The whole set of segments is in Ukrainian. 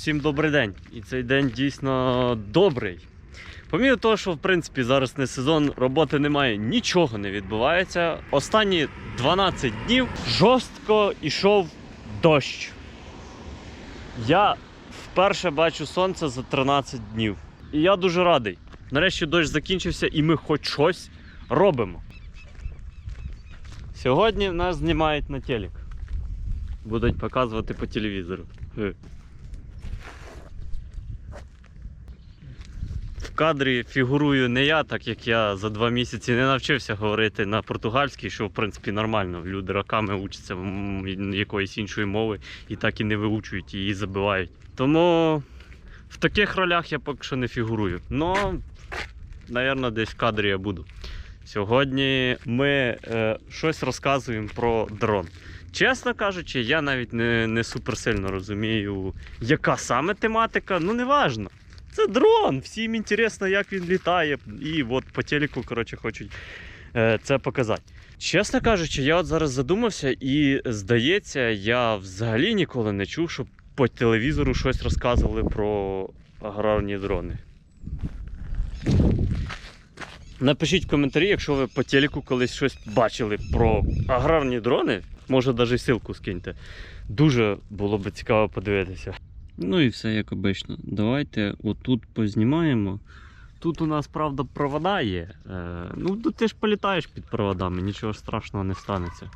Всім добрий день. І цей день дійсно добрий. Поміру того, що в принципі зараз не сезон, роботи немає, нічого не відбувається. Останні 12 днів жорстко йшов дощ. Я вперше бачу сонце за 13 днів. І я дуже радий. Нарешті дощ закінчився і ми хоч щось робимо. Сьогодні нас знімають на телек. Будуть показувати по телевізору. Е. В кадрі фігурую не я, так як я за два місяці не навчився говорити на португальській, що в принципі нормально. Люди роками учаться якоїсь іншої мови і так і не виучують, її забивають. Тому в таких ролях я поки що не фігурую. Ну, напевно, десь в кадрі я буду. Сьогодні ми е, щось розказуємо про дрон. Чесно кажучи, я навіть не, не суперсильно розумію, яка саме тематика, ну не важно. Це дрон, всім інтересно, як він літає. І от по телеку, коротше, хочуть е, це показати. Чесно кажучи, я от зараз задумався, і здається, я взагалі ніколи не чув, щоб по телевізору щось розказували про аграрні дрони. Напишіть в коментарі, якщо ви по телеку колись щось бачили про аграрні дрони, може навіть ссылку скиньте. Дуже було б цікаво подивитися. Ну і все як обично. Давайте отут познімаємо. Тут у нас, правда, провода є. Е, ну, ти ж політаєш під проводами, нічого страшного не станеться.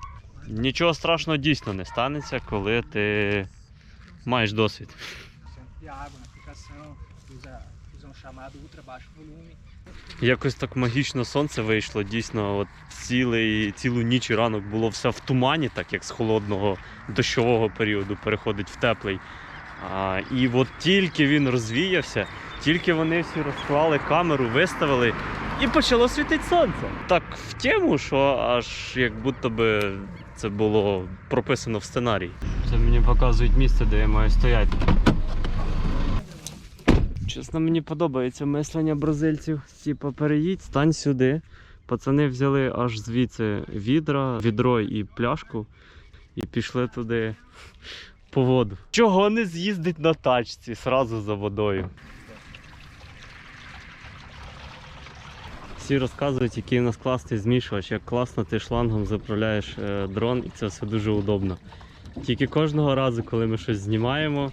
Нічого страшного дійсно не станеться, коли ти маєш досвід. Якось так магічно сонце вийшло. Дійсно, от цілий, цілу ніч і ранок було все в тумані, так як з холодного дощового періоду переходить в теплий. А, і от тільки він розвіявся, тільки вони всі розклали камеру, виставили, і почало світити сонце. Так в тему, що аж як будто би це було прописано в сценарії. Це мені показують місце, де я маю стояти. Чесно, мені подобається мислення бразильців. Типа переїдь, стань сюди. Пацани взяли аж звідси відра, відро і пляшку і пішли туди по воду. Чого не з'їздить на тачці сразу за водою? Всі розказують, який у нас класний змішувач, як класно ти шлангом заправляєш е, дрон, і це все дуже удобно. Тільки кожного разу, коли ми щось знімаємо,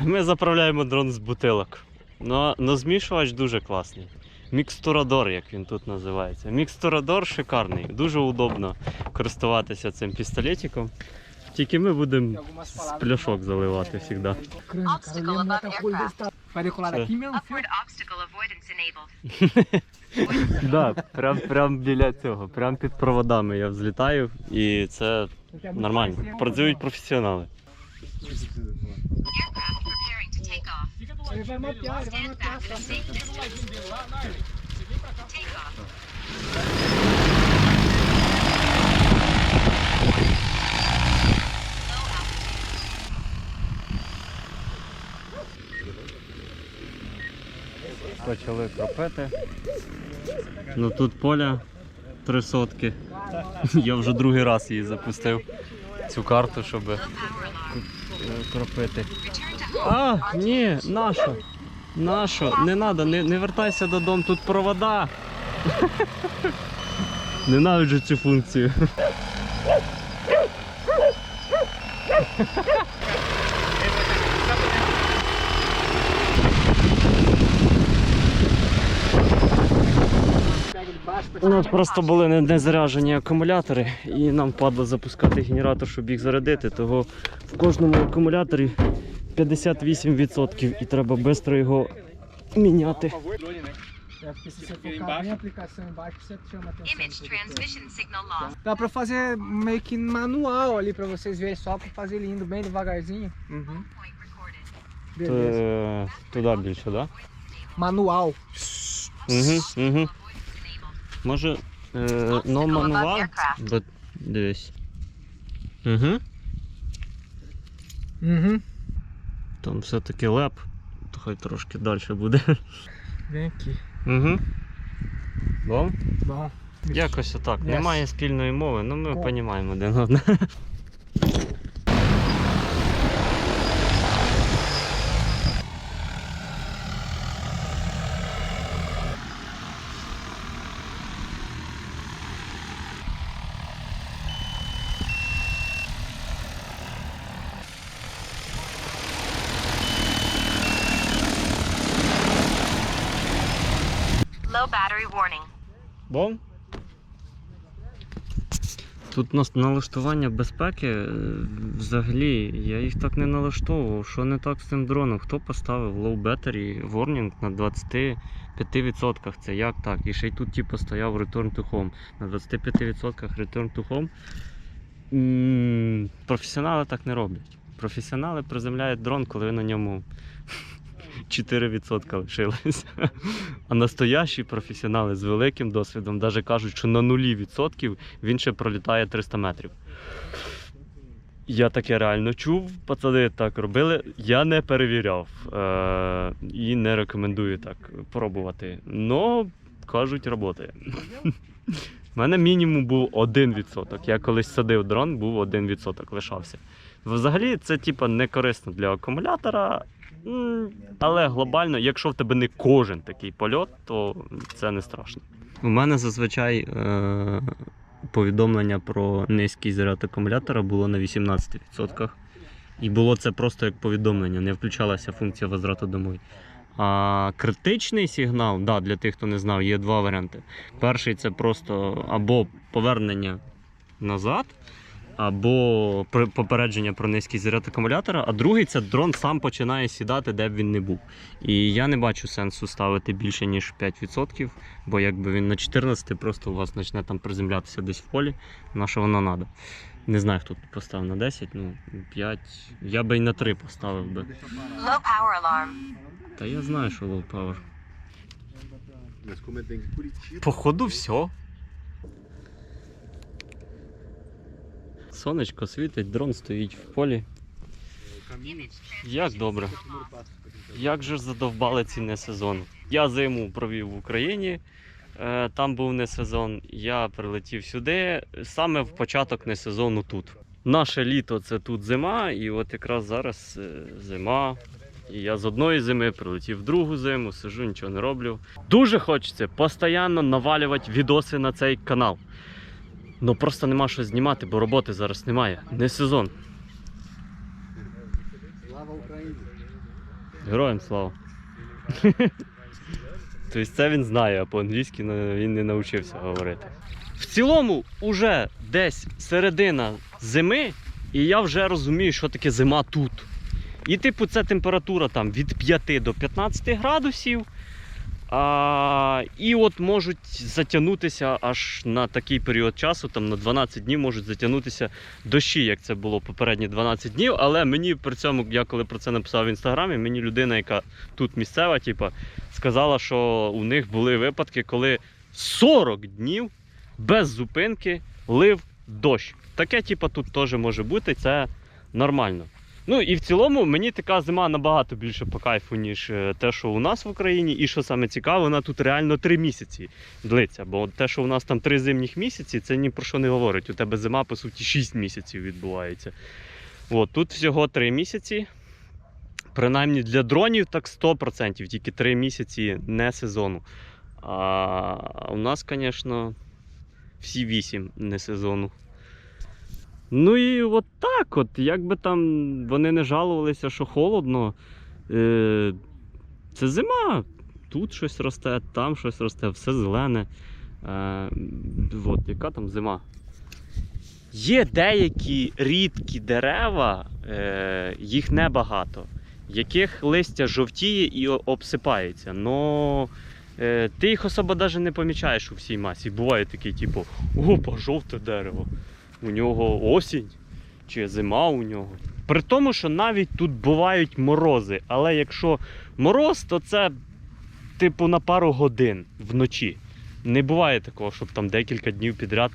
ми заправляємо дрон з бутилок. Ну, но змішувач дуже класний. Мікстурадор, як він тут називається. Мікстурадор шикарний, дуже удобно користуватися цим пістолетиком. Тільки ми будемо з пляшок заливати завжди. Да, прям, прям біля цього, прям під проводами я взлітаю і це нормально. Працюють професіонали. Take off. Почали кропити. Ну тут поля три сотки. Я вже другий раз її запустив. Цю карту, щоб alarm. кропити. А, ні, нащо? Нащо? Не треба, не, не вертайся додому, тут провода. Ненавиджу цю функцію. У нас просто були не- незаряджені акумулятори, і нам падло запускати генератор, щоб їх зарядити. Того в кожному акумуляторі 58% і треба швидко його міняти. É, porque se você focar bem a aplicação embaixo, você chama atenção. Image transmission signal lost. Dá pra fazer meio que manual ali pra vocês verem, só pra fazer ele indo bem devagarzinho. Uhum. Point recorded. То, Beleza. е, туди більше, так? Да? Manual. Угу, угу. Може, е, no мануал? Бо дивись. Угу. Угу. Там все-таки леп, то хай трошки далі буде. Деякі. Угу. Бом? Bom. Якось отак. Yes. Немає спільної мови, але ми розуміємо один одного. Бом? Тут у нас налаштування безпеки е, взагалі, я їх так не налаштовував. Що не так з цим дроном? Хто поставив low battery warning на 25%? Це як так? І ще й тут типу, стояв return to home. На 25% return to home. М, Професіонали так не роблять. Професіонали приземляють дрон, коли ви на ньому 4% лишилось. А настоящі професіонали з великим досвідом навіть кажуть, що на нулі відсотків він ще пролітає 300 метрів. Я таке реально чув, пацани так робили. Я не перевіряв е- і не рекомендую так пробувати. Но кажуть, працює. У мене мінімум був 1%. Я колись садив дрон, був 1% лишався. Взагалі, це типа не корисно для акумулятора, але глобально, якщо в тебе не кожен такий польот, то це не страшно. У мене зазвичай е- повідомлення про низький заряд акумулятора було на 18%. І було це просто як повідомлення, не включалася функція возврату домой. А критичний сигнал, да, для тих, хто не знав, є два варіанти. Перший це просто або повернення назад, або попередження про низький заряд акумулятора, а другий це дрон сам починає сідати, де б він не був. І я не бачу сенсу ставити більше, ніж 5%, бо якби він на 14 просто у вас почне там приземлятися десь в полі, на що воно треба. Не знаю, хто тут поставив на 10, ну 5. Я би і на 3 поставив би. Low power alarm. Та я знаю, що low power. Походу, все. Сонечко світить, дрон стоїть в полі. Як добре. Як же задовбали ці не сезони. Я зиму провів в Україні, е, там був не сезон. Я прилетів сюди, саме в початок не сезону тут. Наше літо це тут зима, і от якраз зараз е, зима. І я з одної зими прилетів в другу зиму, сижу, нічого не роблю. Дуже хочеться постійно навалювати відоси на цей канал. Ну просто нема що знімати, бо роботи зараз немає. Не сезон. Slava Ukraine. Героям слава. Тобто це він знає, а по-англійськи він не навчився говорити. В цілому, уже десь середина зими, і я вже розумію, що таке зима тут. І, типу, це температура там від 5 до 15 градусів. А, і от можуть затягнутися аж на такий період часу, там на 12 днів можуть затягнутися дощі, як це було попередні 12 днів. Але мені при цьому, я коли про це написав в інстаграмі, мені людина, яка тут місцева, типу, сказала, що у них були випадки, коли 40 днів без зупинки лив дощ. Таке, типу, тут теж може бути, це нормально. Ну і в цілому мені така зима набагато більше по кайфу, ніж е, те, що у нас в Україні. І що саме цікаво, вона тут реально 3 місяці длиться. Бо те, що у нас там 3 зимніх місяці, це ні про що не говорить. У тебе зима, по суті, 6 місяців відбувається. От, тут всього 3 місяці. Принаймні для дронів так 100%, тільки 3 місяці не сезону. А у нас, звісно, всі 8 не сезону. Ну і от так от, як би там вони не жалувалися, що холодно. Е, це зима. Тут щось росте, там щось росте, все зелене. Е, от, яка там зима? Є деякі рідкі дерева, е, їх небагато, яких листя жовтіє і обсипається. Но е, ти їх особо навіть не помічаєш у всій масі. Буває такий, типу, опа, жовте дерево. У нього осінь чи зима у нього. При тому, що навіть тут бувають морози, але якщо мороз, то це типу на пару годин вночі. Не буває такого, щоб там декілька днів підряд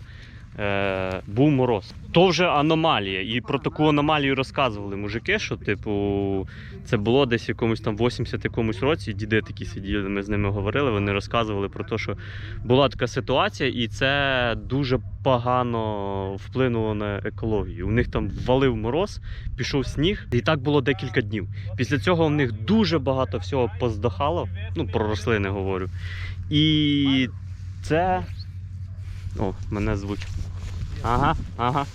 е, був мороз. То вже аномалія. І про таку аномалію розказували мужики, що, типу, це було десь якомусь там 80 якомусь році. Діди такі сиділи, ми з ними говорили. Вони розказували про те, що була така ситуація, і це дуже погано вплинуло на екологію. У них там валив мороз, пішов сніг, і так було декілька днів. Після цього у них дуже багато всього поздохало. Ну, про рослини говорю. І це. О, мене звуть. Ага, ага.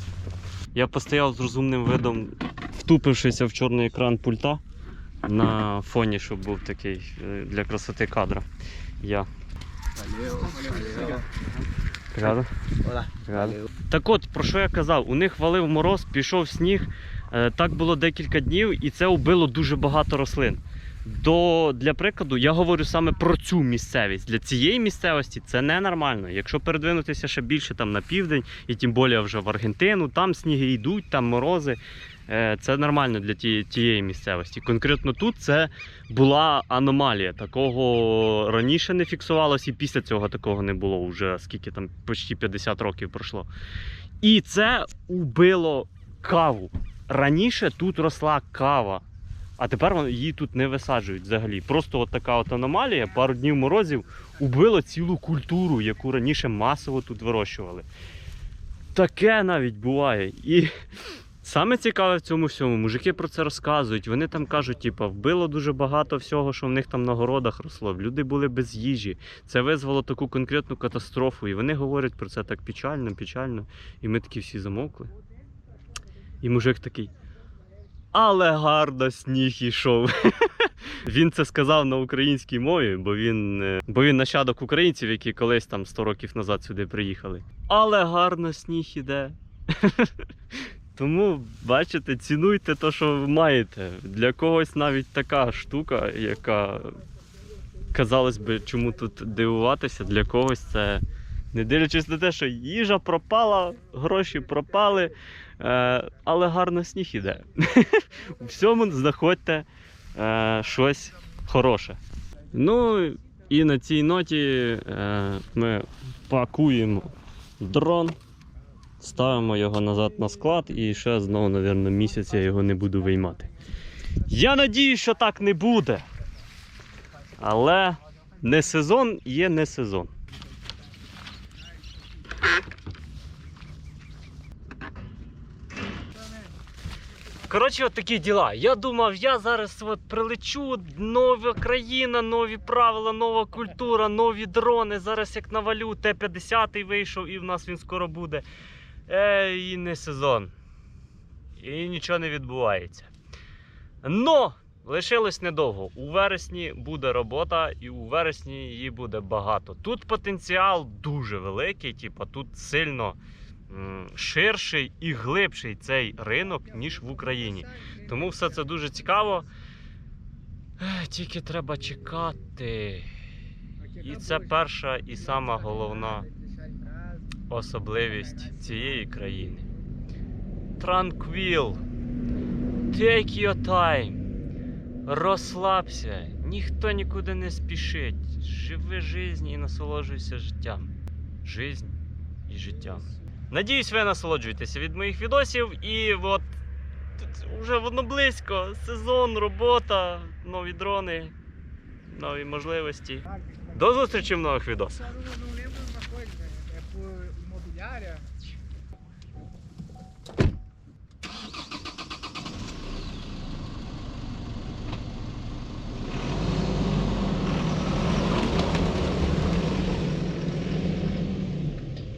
Я постояв з розумним видом, втупившися в чорний екран пульта на фоні, щоб був такий е, для красоти кадра. Я. Рядом. Так от, про що я казав? У них валив мороз, пішов сніг. е, Так було декілька днів, і це вбило дуже багато рослин. До, для прикладу, я говорю саме про цю місцевість. Для цієї місцевості це ненормально. Якщо передвинутися ще більше там на південь, і тим більше вже в Аргентину, там сніги йдуть, там морози. е, Це нормально для тієї, місцевості. Конкретно тут це була аномалія. Такого раніше не фіксувалось, і після цього такого не було вже скільки там почти 50 років пройшло. І це убило каву. Раніше тут росла кава, а тепер її тут не висаджують взагалі. Просто от така от аномалія, пару днів морозів убило цілу культуру, яку раніше масово тут вирощували. Таке навіть буває. І саме цікаве в цьому всьому, мужики про це розказують. Вони там кажуть, типа, вбило дуже багато всього, що в них там на городах росло. Люди були без їжі. Це визвало таку конкретну катастрофу. І вони говорять про це так печально, печально. І ми такі всі замовкли. І мужик такий. Але гарно сніг ішов. Він це сказав на українській мові, бо він, е, бо він нащадок українців, які колись там 100 років назад сюди приїхали. Але гарно сніг іде. Тому, бачите, цінуйте те, що ви маєте. Для когось навіть така штука, яка, казалось би, чому тут дивуватися, для когось це. Не дивлячись на те, що їжа пропала, гроші пропали, е, але гарно сніг іде. У всьому знаходьте е, щось хороше. Ну і на цій ноті е, ми пакуємо дрон, ставимо його назад на склад і ще знову, мабуть, місяць я його не буду виймати. Я надію, що так не буде. Але не сезон є не сезон. Коротше, от такі діла. Я думав, я зараз от прилечу, нова країна, нові правила, нова культура, нові дрони. Зараз як навалю, Т-50 вийшов і в нас він скоро буде. Е, і не сезон. І нічого не відбувається. Но лишилось недовго. У вересні буде робота, і у вересні її буде багато. Тут потенціал дуже великий, типа тут сильно ширший і глибший цей ринок, ніж в Україні. Тому все це дуже цікаво. Тільки треба чекати. І це перша і сама головна особливість цієї країни. Транквіл. Take your time. Розслабся. Ніхто нікуди не спішить. Живи жизнь і насолоджуйся життям. Жизнь і життям. Надіюсь, ви насолоджуєтеся від моїх відосів і от тут вже воно близько. Сезон, робота, нові дрони, нові можливості. До зустрічі в нових відосах.